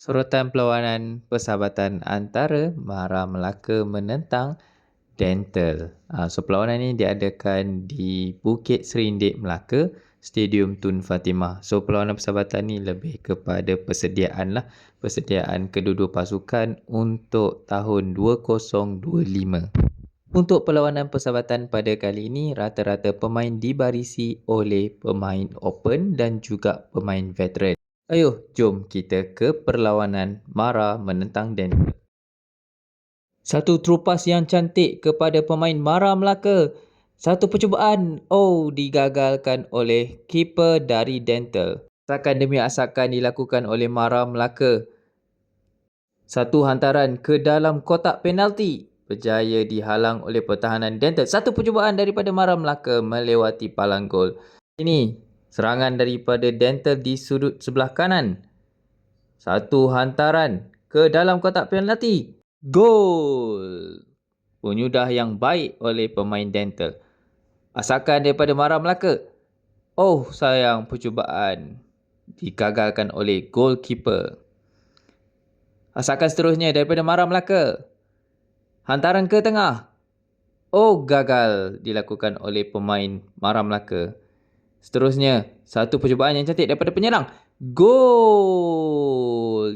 Sorotan perlawanan persahabatan antara Mara Melaka menentang Dental. Ha, so perlawanan ini diadakan di Bukit Serindik Melaka, Stadium Tun Fatimah. So perlawanan persahabatan ini lebih kepada persediaan lah, persediaan kedua-dua pasukan untuk tahun 2025. Untuk perlawanan persahabatan pada kali ini, rata-rata pemain dibarisi oleh pemain open dan juga pemain veteran. Ayuh, jom kita ke perlawanan Mara menentang Denver. Satu terupas yang cantik kepada pemain Mara Melaka. Satu percubaan, oh digagalkan oleh keeper dari Dental. Asakan demi asakan dilakukan oleh Mara Melaka. Satu hantaran ke dalam kotak penalti. Berjaya dihalang oleh pertahanan Dental. Satu percubaan daripada Mara Melaka melewati palang gol. Ini Serangan daripada Dental di sudut sebelah kanan. Satu hantaran ke dalam kotak penalti. Gol! Penyudah yang baik oleh pemain Dental. Asakan daripada Mara Melaka. Oh sayang percubaan. Digagalkan oleh goalkeeper. Asakan seterusnya daripada Mara Melaka. Hantaran ke tengah. Oh gagal dilakukan oleh pemain Mara Melaka. Seterusnya, satu percubaan yang cantik daripada penyerang. Gol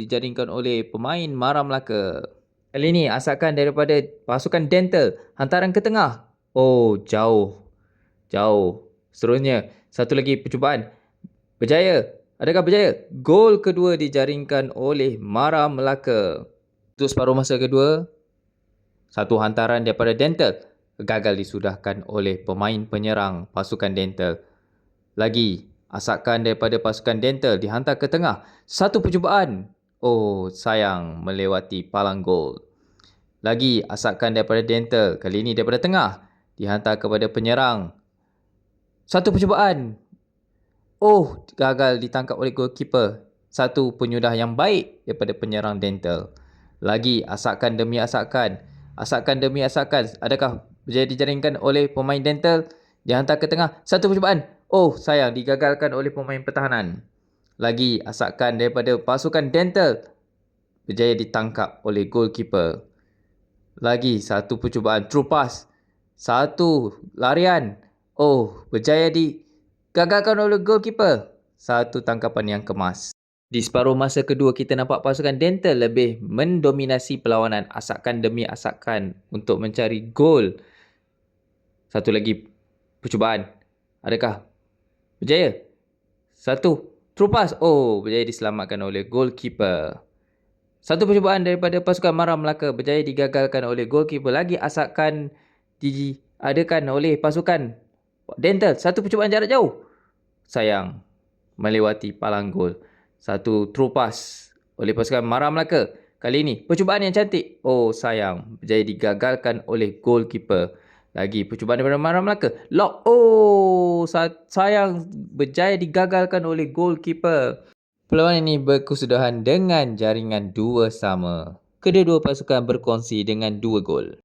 dijaringkan oleh pemain Mara Melaka. Kali ini asalkan daripada pasukan Dental. Hantaran ke tengah. Oh, jauh. Jauh. Seterusnya, satu lagi percubaan. Berjaya. Adakah berjaya? Gol kedua dijaringkan oleh Mara Melaka. Untuk separuh masa kedua, satu hantaran daripada Dental gagal disudahkan oleh pemain penyerang pasukan Dental. Lagi, asakan daripada pasukan dental dihantar ke tengah. Satu percubaan. Oh, sayang melewati palang gol. Lagi, asakan daripada dental. Kali ini daripada tengah. Dihantar kepada penyerang. Satu percubaan. Oh, gagal ditangkap oleh goalkeeper. Satu penyudah yang baik daripada penyerang dental. Lagi, asakan demi asakan. Asakan demi asakan. Adakah berjaya dijaringkan oleh pemain dental? Dihantar ke tengah. Satu percubaan. Oh sayang digagalkan oleh pemain pertahanan. Lagi asakan daripada pasukan dental berjaya ditangkap oleh goalkeeper. Lagi satu percubaan true pass. Satu larian. Oh berjaya digagalkan oleh goalkeeper. Satu tangkapan yang kemas. Di separuh masa kedua kita nampak pasukan dental lebih mendominasi perlawanan asakan demi asakan untuk mencari gol. Satu lagi percubaan. Adakah Berjaya. Satu. True pass. Oh, berjaya diselamatkan oleh goalkeeper. Satu percubaan daripada pasukan Mara Melaka berjaya digagalkan oleh goalkeeper lagi asalkan diadakan oleh pasukan Dental. Satu percubaan jarak jauh. Sayang. Melewati palang gol. Satu true pass oleh pasukan Mara Melaka. Kali ini percubaan yang cantik. Oh sayang. Berjaya digagalkan oleh goalkeeper. Lagi percubaan daripada Mara Melaka. Lock. Oh, sayang berjaya digagalkan oleh goalkeeper. Perlawanan ini berkesudahan dengan jaringan dua sama. Kedua-dua pasukan berkongsi dengan dua gol.